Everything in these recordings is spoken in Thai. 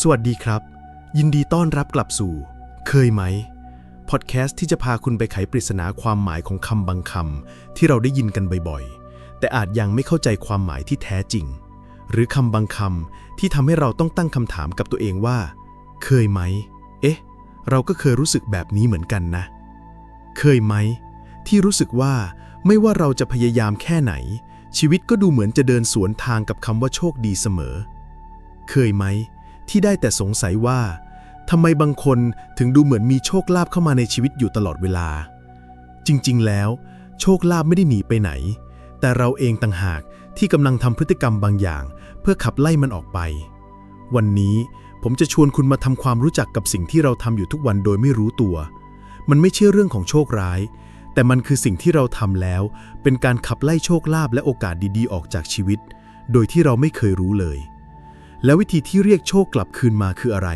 สวัสดีครับ ยินดีต้อนรับกลับสู่ เคยไหม พอดแคสต์ที่จะพาคุณไปไขปริศนาความหมายของคำบางคำที่เราได้ยินกันบ่อยๆ แต่อาจยังไม่เข้าใจความหมายที่แท้จริง หรือคำบางคำที่ทำให้เราต้องตั้งคำถามกับตัวเองว่า เคยไหม เอ๊ะ เราก็เคยรู้สึกแบบนี้เหมือนกันนะ เคยไหม ที่รู้สึกว่าไม่ว่าเราจะพยายามแค่ไหน ชีวิตก็ดูเหมือนจะเดินสวนทางกับคำว่าโชคดีเสมอ เคยไหม ที่ได้แต่สงสัยว่าทำไมบางคนถึงดูเหมือนมีโชคลาภเข้ามาในชีวิตอยู่ตลอดเวลา จริงๆ แล้ว โชคลาภไม่ได้หนีไปไหน แต่เราเองต่างหากที่กำลังทำพฤติกรรมบางอย่าง เพื่อขับไล่มันออกไป วันนี้ผมจะชวนคุณมาทำความรู้จักกับสิ่งที่เราทำอยู่ทุกวันโดยไม่รู้ตัว มันไม่ใช่เรื่องของโชคร้าย แต่มันคือสิ่งที่เราทำแล้ว เป็นการขับไล่โชคลาภและโอกาสดีๆ ออกจากชีวิต โดยที่เราไม่เคยรู้เลย แล้ววิธีที่เรียกโชคกลับคืนมาคืออะไร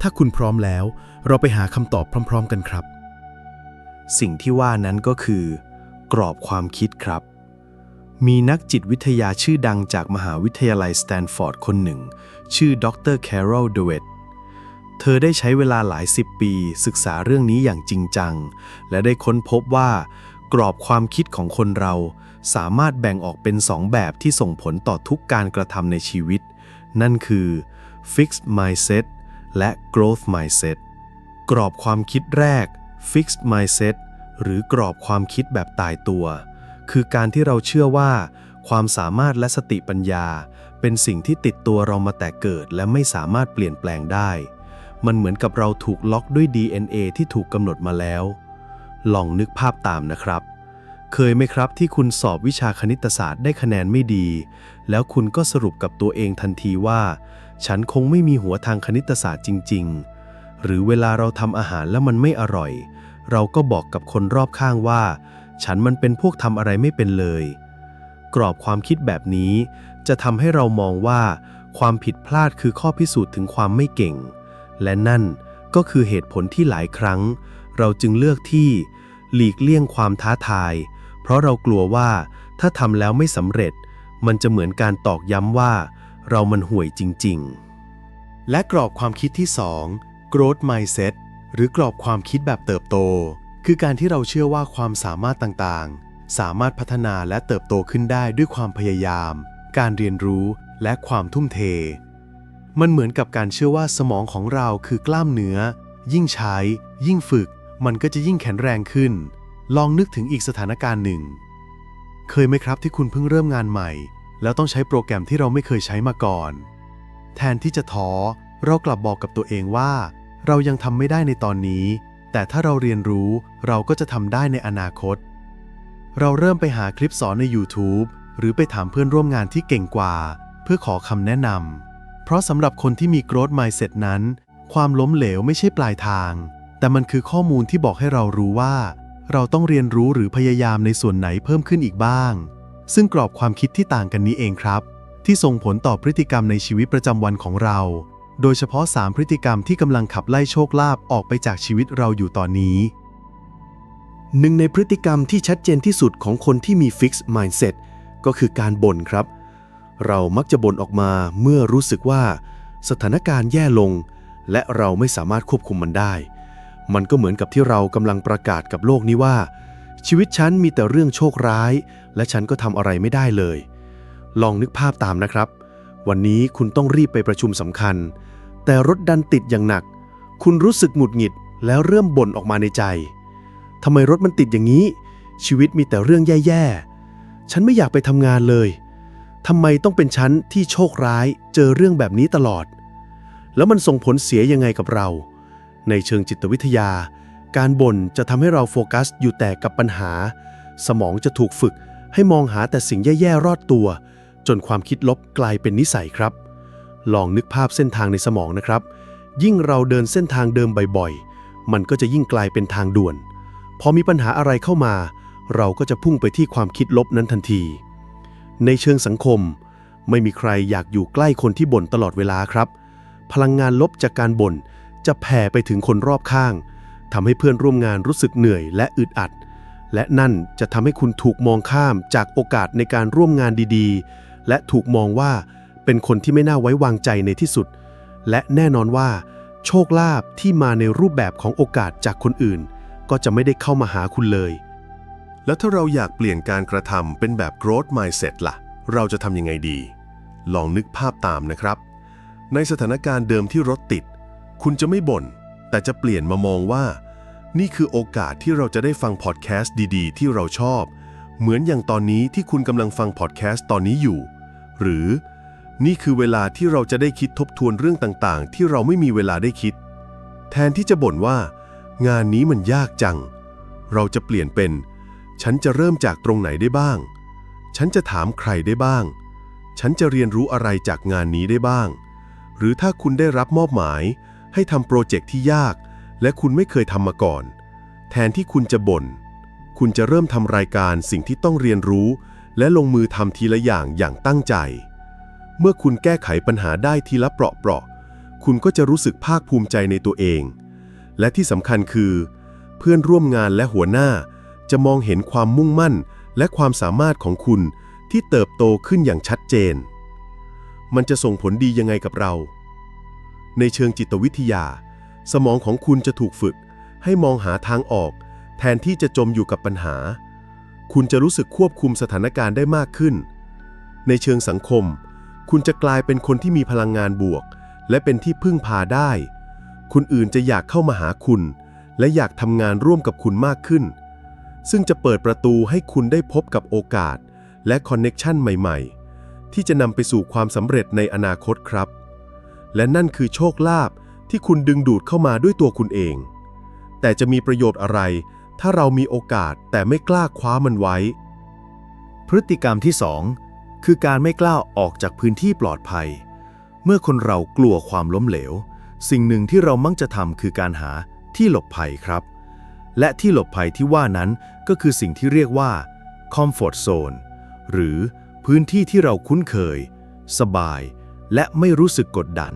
ถ้าคุณพร้อมแล้ว เราไปหาคำตอบพร้อม ๆ กันครับ สิ่งที่ว่านั้นก็คือ กรอบความคิดครับ มีนักจิตวิทยาชื่อดังจากมหาวิทยาลัยสแตนฟอร์ดคนหนึ่ง ชื่อดรแคโรลเดเวตเธอได้ใช้เวลาหลายสิบปีศึกษาเรื่องนี้อย่างจริงจัง และได้ค้นพบว่า กรอบความคิดของคนเรา สามารถแบ่งออกเป็นสองแบบที่ส่งผลต่อทุกการกระทำในชีวิต นั่นคือ fixed mindset และ growth mindset กรอบความคิดแรก fixed mindset หรือกรอบความคิดแบบตายตัว คือการที่เราเชื่อว่า ความสามารถและสติปัญญา เป็นสิ่งที่ติดตัวเรามาแต่เกิดและไม่สามารถเปลี่ยนแปลงได้ มันเหมือนกับเราถูกล็อกด้วย DNA ที่ถูกกำหนดมาแล้ว ลองนึกภาพตามนะครับ เคยไหมครับที่คุณสอบวิชาคณิตศาสตร์ได้คะแนนไม่ดี แล้วคุณก็สรุปกับตัวเองทันทีว่า ฉันคงไม่มีหัวทางคณิตศาสตร์จริง ๆ หรือเวลาเราทำอาหารแล้วมันไม่อร่อย เราก็บอกกับคนรอบข้างว่า ฉันมันเป็นพวกทำอะไรไม่เป็นเลย กรอบความคิดแบบนี้ จะทำให้เรามองว่า ความผิดพลาดคือข้อพิสูจน์ถึงความไม่เก่ง และนั่นก็คือเหตุผลที่หลายครั้ง เราจึงเลือกที่ หลีกเลี่ยงความท้าทาย ราะเรากลัวว่าถ้าทำแล้วไม่สำเร็จ มันจะเหมือนการตอกย้ำว่า เรามันห่วยจริง ๆ และกรอบความคิดที่ 2 growth mindset หรือกรอบความคิดแบบเติบโต คือการที่เราเชื่อว่าความสามารถต่างๆ สามารถพัฒนาและเติบโตขึ้นได้ด้วยความพยายาม การเรียนรู้และความทุ่มเท มันเหมือนกับการเชื่อว่าสมองของเราคือกล้ามเนื้อ ยิ่งใช้ ยิ่งฝึก มันก็จะยิ่งแข็งแรงขึ้น ลองนึกถึงอีกสถานการณ์หนึ่ง เคยไหมครับที่คุณเพิ่งเริ่มงานใหม่ แล้วต้องใช้โปรแกรมที่เราไม่เคยใช้มาก่อน แทนที่จะท้อเรากลับบอกกับตัวเองว่า เรายังทำไม่ได้ในตอนนี้ แต่ถ้าเราเรียนรู้เราก็จะทำได้ในอนาคต เราเริ่มไปหาคลิปสอนใน YouTube หรือไปถามเพื่อนร่วมงานที่เก่งกว่า เพื่อขอคำแนะนำเพราะสำหรับคนที่มี growth mindset นั้น ความล้มเหลวไม่ใช่ปลายทาง แต่มันคือข้อมูลที่บอกให้เรารู้ว่า เราต้องเรียนรู้หรือพยายามในส่วนไหนเพิ่มขึ้นอีกบ้าง ซึ่งกรอบความคิดที่ต่างกันนี้เองครับ ที่ส่งผลต่อพฤติกรรมในชีวิตประจำวันของเรา โดยเฉพาะ 3 พฤติกรรมที่กำลังขับไล่โชคลาภออกไปจากชีวิตเราอยู่ตอนนี้ หนึ่งในพฤติกรรมที่ชัดเจนที่สุดของคนที่มี Fixed Mindset ก็คือการบ่นครับ เรามักจะบ่นออกมาเมื่อรู้สึกว่า สถานการณ์แย่ลง และเราไม่สามารถควบคุมมันได้ มันก็เหมือนกับที่เรากำลังประกาศกับโลกนี้ว่า ชีวิตฉันมีแต่เรื่องโชคร้าย และฉันก็ทำอะไรไม่ได้เลย ลองนึกภาพตามนะครับ วันนี้คุณต้องรีบไปประชุมสำคัญ แต่รถดันติดอย่างหนัก คุณรู้สึกหงุดหงิดแล้วเริ่มบ่นออกมาในใจทำไมรถมันติดอย่างนี้ ชีวิตมีแต่เรื่องแย่ๆ ฉันไม่อยากไปทำงานเลยทำไมต้องเป็นฉันที่โชคร้ายเจอเรื่องแบบนี้ตลอด แล้วมันส่งผลเสียยังไงกับเรา ในเชิงจิตวิทยา การบ่นจะทำให้เราโฟกัสอยู่แต่กับปัญหา สมองจะถูกฝึกให้มองหาแต่สิ่งแย่ๆรอดตัว จนความคิดลบกลายเป็นนิสัยครับ ลองนึกภาพเส้นทางในสมองนะครับ ยิ่งเราเดินเส้นทางเดิมบ่อยๆ มันก็จะยิ่งกลายเป็นทางด่วน พอมีปัญหาอะไรเข้ามา เราก็จะพุ่งไปที่ความคิดลบนั้นทันที ในเชิงสังคม ไม่มีใครอยากอยู่ใกล้คนที่บ่นตลอดเวลาครับ พลังงานลบจากการบ่น จะแผ่ไปถึงคนรอบข้างทำให้เพื่อนร่วมงานรู้สึกเหนื่อยและอึดอัด และนั่นจะทำให้คุณถูกมองข้ามจากโอกาสในการร่วมงานดีๆ และถูกมองว่าเป็นคนที่ไม่น่าไว้วางใจในที่สุด และแน่นอนว่า โชคลาภที่มาในรูปแบบของโอกาสจากคนอื่น ก็จะไม่ได้เข้ามาหาคุณเลย แล้วถ้าเราอยากเปลี่ยนการกระทำเป็นแบบ growth mindset ล่ะ เราจะทำยังไงดี ลองนึกภาพตามนะครับ ในสถานการณ์เดิมที่รถติด คุณจะไม่บ่นแต่จะเปลี่ยนมามองว่า นี่คือโอกาสที่เราจะได้ฟังพอดแคสต์ดีๆ ที่เราชอบ เหมือนอย่างตอนนี้ที่คุณกำลังฟังพอดแคสต์ตอนนี้อยู่ หรือนี่คือเวลาที่เราจะได้คิดทบทวนเรื่องต่างๆ ที่เราไม่มีเวลาได้คิด แทนที่จะบ่นว่า งานนี้มันยากจัง เราจะเปลี่ยนเป็น ฉันจะเริ่มจากตรงไหนได้บ้าง ฉันจะถามใครได้บ้าง ฉันจะเรียนรู้อะไรจากงานนี้ได้บ้าง หรือถ้าคุณได้รับมอบหมาย ให้ทำโปรเจกต์ที่ยาก และคุณไม่เคยทำมาก่อน แทนที่คุณจะบ่น คุณจะเริ่มทำรายการสิ่งที่ต้องเรียนรู้ และลงมือทำทีละอย่างอย่างตั้งใจ เมื่อคุณแก้ไขปัญหาได้ทีละเปราะๆคุณก็จะรู้สึกภาคภูมิใจในตัวเอง และที่สำคัญคือ เพื่อนร่วมงานและหัวหน้า จะมองเห็นความมุ่งมั่น และความสามารถของคุณที่เติบโตขึ้นอย่างชัดเจน มันจะส่งผลดียังไงกับเรา ในเชิงจิตวิทยา สมองของคุณจะถูกฝึก ให้มองหาทางออก แทนที่จะจมอยู่กับปัญหา คุณจะรู้สึกควบคุมสถานการณ์ได้มากขึ้น ในเชิงสังคม คุณจะกลายเป็นคนที่มีพลังงานบวก และเป็นที่พึ่งพาได้ คนอื่นจะอยากเข้ามาหาคุณ และอยากทำงานร่วมกับคุณมากขึ้น ซึ่งจะเปิดประตูให้คุณได้พบกับโอกาส และคอนเน็กชันใหม่ ๆ ที่จะนำไปสู่ความสำเร็จในอนาคตครับ และนั่นคือโชคลาภที่คุณดึงดูดเข้ามาด้วยตัวคุณเอง แต่จะมีประโยชน์อะไร ถ้าเรามีโอกาสแต่ไม่กล้าคว้ามันไว้ พฤติกรรมที่ 2 คือการไม่กล้าออกจากพื้นที่ปลอดภัย เมื่อคนเรากลัวความล้มเหลว สิ่งหนึ่งที่เรามักจะทำคือการหาที่หลบภัยครับ และที่หลบภัยที่ว่านั้นก็คือสิ่งที่เรียกว่า comfort zone หรือพื้นที่ที่เราคุ้นเคย สบาย และไม่รู้สึกกดดัน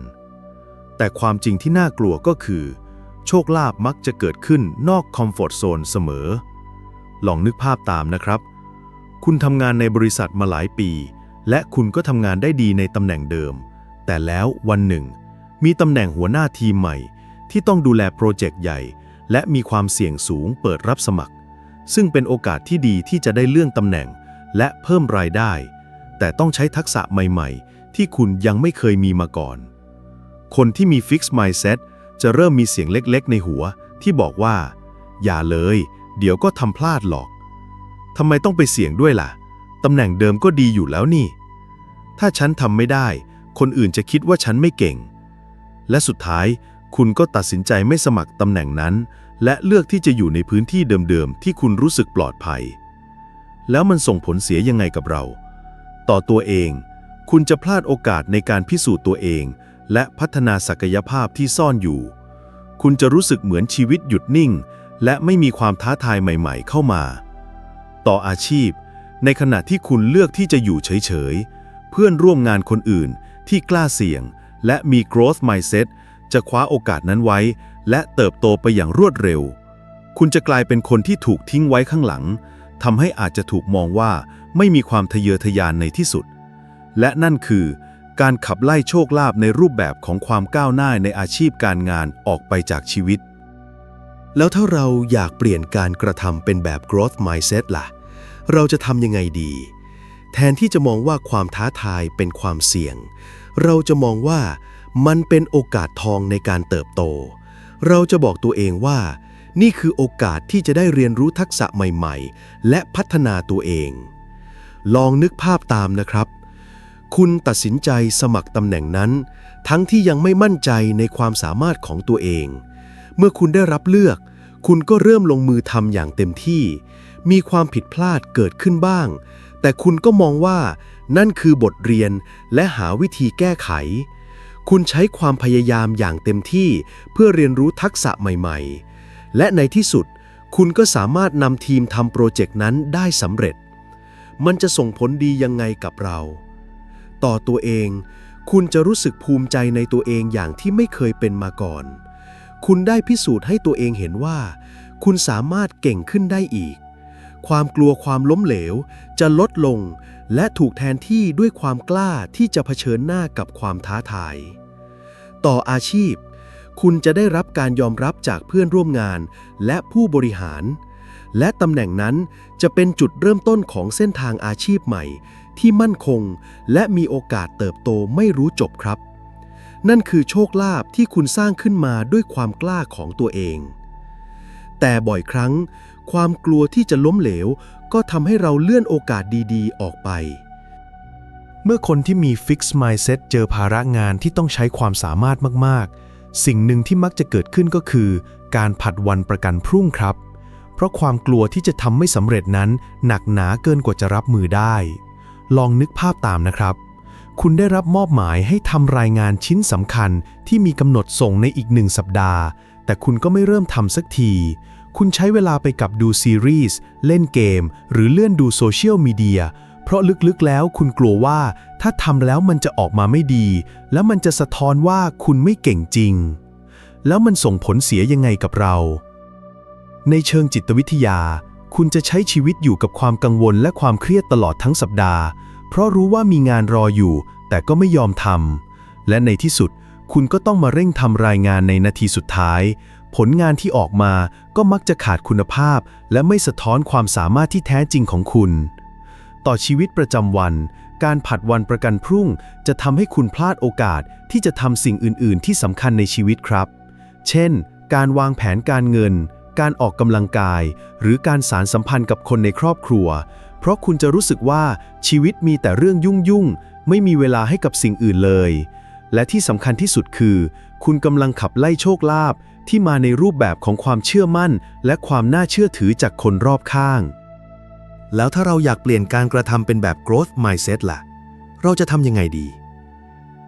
แต่ความจริงที่น่ากลัวก็คือ โชคลาภมักจะเกิดขึ้นนอกคอมฟอร์ทโซนเสมอ ลองนึกภาพตามนะครับ คุณทำงานในบริษัทมาหลายปี และคุณก็ทำงานได้ดีในตำแหน่งเดิม แต่แล้ววันหนึ่ง มีตำแหน่งหัวหน้าทีมใหม่ ที่ต้องดูแลโปรเจกต์ใหญ่ และมีความเสี่ยงสูงเปิดรับสมัคร ซึ่งเป็นโอกาสที่ดีที่จะได้เลื่อนตำแหน่งและเพิ่มรายได้ แต่ต้องใช้ทักษะใหม่ ๆ ที่คุณยังไม่เคยมีมาก่อน คนที่มี Fix Mindset จะเริ่มมีเสียงเล็กๆ ในหัวที่บอกว่า อย่าเลย เดี๋ยวก็ทำพลาดหรอกทำไมต้องไปเสี่ยงด้วยล่ะตำแหน่งเดิมก็ดีอยู่แล้วนี่ ถ้าฉันทำไม่ได้ คนอื่นจะคิดว่าฉันไม่เก่ง และสุดท้ายคุณก็ตัดสินใจไม่สมัครตำแหน่งนั้น และเลือกที่จะอยู่ในพื้นที่เดิมๆ ที่คุณรู้สึกปลอดภัย แล้วมันส่งผลเสียยังไงกับเรา ต่อตัวเอง คุณจะพลาดโอกาสในการพิสูจน์ตัวเอง และพัฒนาศักยภาพที่ซ่อนอยู่ คุณจะรู้สึกเหมือนชีวิตหยุดนิ่ง และไม่มีความท้าทายใหม่ ๆ เข้ามา ต่ออาชีพ ในขณะที่คุณเลือกที่จะอยู่เฉย ๆ เพื่อนร่วมงานคนอื่นที่กล้าเสี่ยง และมี growth mindset จะคว้าโอกาสนั้นไว้ และเติบโตไปอย่างรวดเร็ว คุณจะกลายเป็นคนที่ถูกทิ้งไว้ข้างหลังทำให้อาจจะถูกมองว่าไม่มีความทะเยอทะยานในที่สุด และนั่นคือ การขับไล่โชคลาภในรูปแบบของความก้าวหน้าในอาชีพการงานออกไปจากชีวิต แล้วถ้าเราอยากเปลี่ยนการกระทำเป็นแบบ growth mindset ล่ะ เราจะทำยังไงดี แทนที่จะมองว่าความท้าทายเป็นความเสี่ยง เราจะมองว่ามันเป็นโอกาสทองในการเติบโต เราจะบอกตัวเองว่า นี่คือโอกาสที่จะได้เรียนรู้ทักษะใหม่ ๆ และพัฒนาตัวเอง ลองนึกภาพตามนะครับ คุณตัดสินใจสมัครตำแหน่งนั้น ทั้งที่ยังไม่มั่นใจในความสามารถของตัวเอง เมื่อคุณได้รับเลือก คุณก็เริ่มลงมือทำอย่างเต็มที่ มีความผิดพลาดเกิดขึ้นบ้าง แต่คุณก็มองว่า นั่นคือบทเรียนและหาวิธีแก้ไข คุณใช้ความพยายามอย่างเต็มที่เพื่อเรียนรู้ทักษะใหม่ ๆ และในที่สุด คุณก็สามารถนำทีมทำโปรเจกต์นั้นได้สำเร็จ มันจะส่งผลดียังไงกับเรา ต่อตัวเอง คุณจะรู้สึกภูมิใจในตัวเองอย่างที่ไม่เคยเป็นมาก่อน คุณได้พิสูจน์ให้ตัวเองเห็นว่า คุณสามารถเก่งขึ้นได้อีก ความกลัวความล้มเหลวจะลดลง และถูกแทนที่ด้วยความกล้าที่จะเผชิญหน้ากับความท้าทาย ต่ออาชีพ คุณจะได้รับการยอมรับจากเพื่อนร่วมงานและผู้บริหารและตำแหน่งนั้นจะเป็นจุดเริ่มต้นของเส้นทางอาชีพใหม่ ที่มั่นคง และมีโอกาสเติบโตไม่รู้จบครับ นั่นคือโชคลาภที่คุณสร้างขึ้นมาด้วยความกล้าของตัวเอง แต่บ่อยครั้ง ความกลัวที่จะล้มเหลว ก็ทำให้เราเลื่อนโอกาสดีๆ ออกไป เมื่อคนที่มี Fixed Mindset เจอภาระงานที่ต้องใช้ความสามารถมากๆ สิ่งหนึ่งที่มักจะเกิดขึ้นก็คือ การผัดวันประกันพรุ่งครับเพราะความกลัวที่จะทำไม่สำเร็จนั้นหนักหนาเกินกว่าจะรับมือได้ ลองนึกภาพตามนะครับ คุณได้รับมอบหมายให้ทำรายงานชิ้นสำคัญที่มีกำหนดส่งในอีกหนึ่งสัปดาห์ แต่คุณก็ไม่เริ่มทำสักที คุณใช้เวลาไปกับดูซีรีส์ เล่นเกม หรือเลื่อนดูโซเชียลมีเดีย เพราะลึกๆแล้วคุณกลัวว่าถ้าทำแล้วมันจะออกมาไม่ดี แล้วมันจะสะท้อนว่าคุณไม่เก่งจริง แล้วมันส่งผลเสียยังไงกับเรา ในเชิงจิตวิทยา คุณจะใช้ชีวิตอยู่กับความกังวลและความเครียดตลอดทั้งสัปดาห์ เพราะรู้ว่ามีงานรออยู่ แต่ก็ไม่ยอมทำ และในที่สุด คุณก็ต้องมาเร่งทำรายงานในนาทีสุดท้าย ผลงานที่ออกมาก็มักจะขาดคุณภาพ และไม่สะท้อนความสามารถที่แท้จริงของคุณ ต่อชีวิตประจำวัน การผัดวันประกันพรุ่ง จะทำให้คุณพลาดโอกาสที่จะทำสิ่งอื่น ๆ ที่สำคัญในชีวิตครับ เช่น การวางแผนการเงิน การออกกำลังกาย หรือการสารสัมพันธ์กับคนในครอบครัว เพราะคุณจะรู้สึกว่าชีวิตมีแต่เรื่องยุ่งๆไม่มีเวลาให้กับสิ่งอื่นเลย และที่สำคัญที่สุดคือ คุณกำลังขับไล่โชคลาภที่มาในรูปแบบของความเชื่อมั่น และความน่าเชื่อถือจากคนรอบข้าง แล้วถ้าเราอยากเปลี่ยนการกระทำเป็นแบบ growth mindset ล่ะ เราจะทำยังไงดี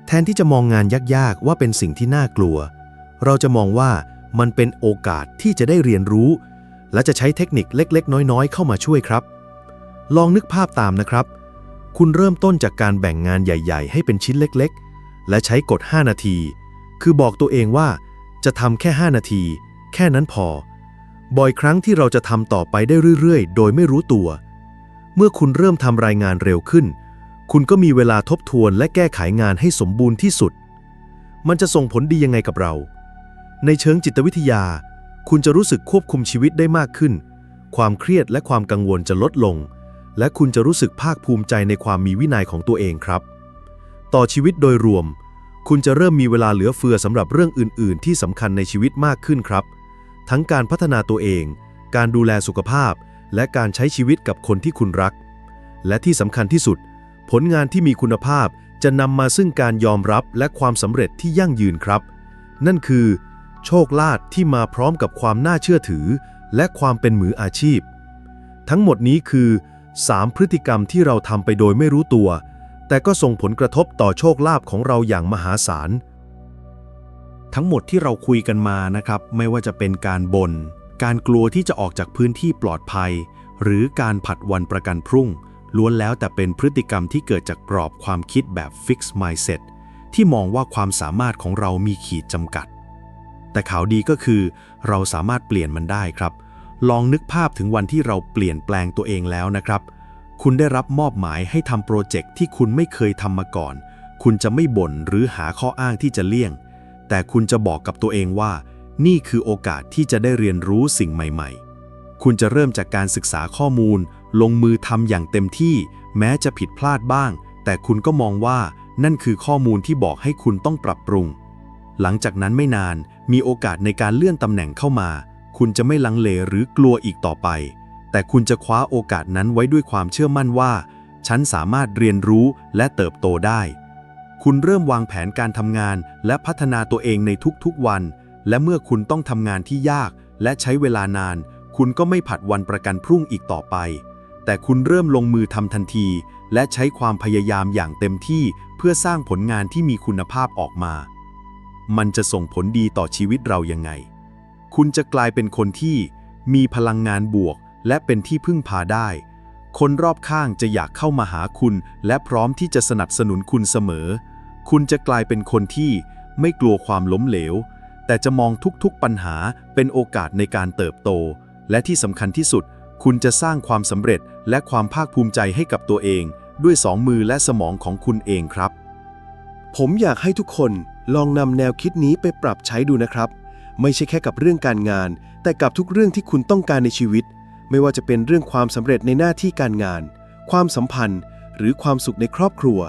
แทนที่จะมองงานยากๆ ว่าเป็นสิ่งที่น่ากลัว เราจะมองว่า มันเป็นโอกาสที่จะได้เรียนรู้ และจะใช้เทคนิคเล็ก ๆ น้อย ๆ เข้ามาช่วยครับ ลองนึกภาพตามนะครับ คุณเริ่มต้นจากการแบ่งงานใหญ่ ๆ ให้เป็นชิ้นเล็ก ๆ และใช้กฎ 5 นาที คือบอกตัวเองว่า จะทำแค่ 5 นาที แค่นั้นพอ บ่อยครั้งที่เราจะทำต่อไปได้เรื่อย ๆ โดยไม่รู้ตัว เมื่อคุณเริ่มทำรายงานเร็วขึ้น คุณก็มีเวลาทบทวนและแก้ไขงานให้สมบูรณ์ที่สุด มันจะส่งผลดียังไงกับเรา ในเชิงจิตวิทยา คุณจะรู้สึกควบคุมชีวิตได้มากขึ้น ความเครียดและความกังวลจะลดลง และคุณจะรู้สึกภาคภูมิใจในความมีวินัยของตัวเองครับ ต่อชีวิตโดยรวม คุณจะเริ่มมีเวลาเหลือเฟือสำหรับเรื่องอื่น ๆ ที่สำคัญในชีวิตมากขึ้นครับ ทั้งการพัฒนาตัวเอง การดูแลสุขภาพ และการใช้ชีวิตกับคนที่คุณรัก และที่สำคัญที่สุด ผลงานที่มีคุณภาพจะนำมาซึ่งการยอมรับและความสำเร็จที่ยั่งยืนครับ นั่นคือ โชคลาภที่มาพร้อมกับความน่าเชื่อถือ และความเป็นมืออาชีพ ทั้งหมดนี้คือ 3 พฤติกรรมที่เราทำไปโดยไม่รู้ตัว แต่ก็ส่งผลกระทบต่อโชคลาภของเราอย่างมหาศาล ทั้งหมดที่เราคุยกันมานะครับ ไม่ว่าจะเป็นการบน่นการกลัวที่จะออกจากพื้นที่ปลอดภัย หรือการผัดวันประกันพรุ่ง ล้วนแล้วแต่เป็นพฤติกรรมที่เกิดจากกรอบความคิดแบบ fixed mindset ที่มองว่าความสามารถของเรามีขีดจำกัด แต่ข่าวดีก็คือ เราสามารถเปลี่ยนมันได้ครับ ลองนึกภาพถึงวันที่เราเปลี่ยนแปลงตัวเองแล้วนะครับ คุณได้รับมอบหมายให้ทำโปรเจกต์ที่คุณไม่เคยทำมาก่อน คุณจะไม่บ่นหรือหาข้ออ้างที่จะเลี่ยง แต่คุณจะบอกกับตัวเองว่า นี่คือโอกาสที่จะได้เรียนรู้สิ่งใหม่ ๆ คุณจะเริ่มจากการศึกษาข้อมูล ลงมือทำอย่างเต็มที่ แม้จะผิดพลาดบ้าง แต่คุณก็มองว่านั่นคือข้อมูลที่บอกให้คุณต้องปรับปรุง หลังจากนั้นไม่นานมีโอกาสในการเลื่อนตำแหน่งเข้ามา คุณจะไม่ลังเลหรือกลัวอีกต่อไป แต่คุณจะคว้าโอกาสนั้นไว้ด้วยความเชื่อมั่นว่า ฉันสามารถเรียนรู้และเติบโตได้ คุณเริ่มวางแผนการทำงานและพัฒนาตัวเองในทุกๆวัน และเมื่อคุณต้องทำงานที่ยากและใช้เวลานาน คุณก็ไม่ผัดวันประกันพรุ่งอีกต่อไป แต่คุณเริ่มลงมือทำทันที และใช้ความพยายามอย่างเต็มที่เพื่อสร้างผลงานที่มีคุณภาพออกมา มันจะส่งผลดีต่อชีวิตเรายังไง คุณจะกลายเป็นคนที่มีพลังงานบวก และเป็นที่พึ่งพาได้ คนรอบข้างจะอยากเข้ามาหาคุณ และพร้อมที่จะสนับสนุนคุณเสมอ คุณจะกลายเป็นคนที่ไม่กลัวความล้มเหลว แต่จะมองทุกๆปัญหาเป็นโอกาสในการเติบโต และที่สำคัญที่สุด คุณจะสร้างความสำเร็จและความภาคภูมิใจให้กับตัวเอง ด้วยสองมือและสมองของคุณเองครับ ผมอยากให้ทุกคนลองนำแนวคิดนี้ไปปรับใช้ดูนะครับ ไม่ใช่แค่กับเรื่องการงาน แต่กับทุกเรื่องที่คุณต้องการในชีวิต ไม่ว่าจะเป็นเรื่องความสำเร็จในหน้าที่การงาน ความสัมพันธ์ หรือความสุขในครอบครัว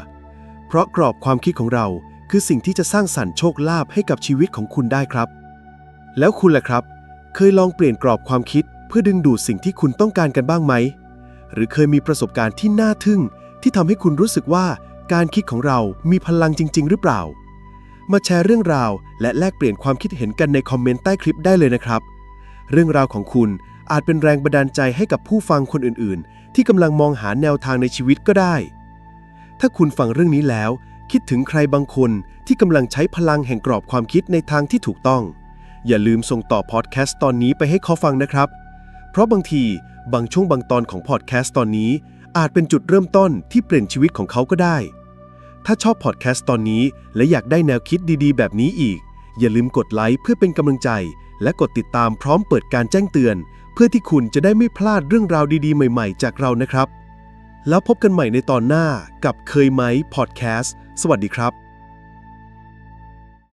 เพราะกรอบความคิดของเราคือสิ่งที่จะสร้างสรรค์โชคลาภให้กับชีวิตของคุณได้ครับ แล้วคุณล่ะครับ เคยลองเปลี่ยนกรอบความคิดเพื่อดึงดูดสิ่งที่คุณต้องการกันบ้างไหม หรือเคยมีประสบการณ์ที่น่าทึ่งที่ทำให้คุณรู้สึกว่า การคิดของเรามีพลังจริง ๆ หรือเปล่า มาแชร์เรื่องราวและแลกเปลี่ยนความคิดเห็นกันในคอมเมนต์ใต้คลิปได้เลยนะครับ เรื่องราวของคุณอาจเป็นแรงบันดาลใจให้กับผู้ฟังคนอื่น ๆ ที่กำลังมองหาแนวทางในชีวิตก็ได้ ถ้าคุณฟังเรื่องนี้แล้ว คิดถึงใครบางคนที่กำลังใช้พลังแห่งกรอบความคิดในทางที่ถูกต้อง อย่าลืมส่งต่อพอดแคสต์ตอนนี้ไปให้เขาฟังนะครับ เพราะบางทีบางช่วงบางตอนของพอดแคสต์ตอนนี้อาจเป็นจุดเริ่มต้นที่เปลี่ยนชีวิตของเขาก็ได้ ถ้าชอบพอดแคสต์ตอนนี้ และอยากได้แนวคิดดีๆ แบบนี้อีก อย่าลืมกดไลค์เพื่อเป็นกำลังใจ และกดติดตามพร้อมเปิดการแจ้งเตือน เพื่อที่คุณจะได้ไม่พลาดเรื่องราวดีๆ ใหม่ๆ จากเรานะครับ แล้วพบกันใหม่ในตอนหน้ากับเคยไหมพอดแคสต์สวัสดีครับ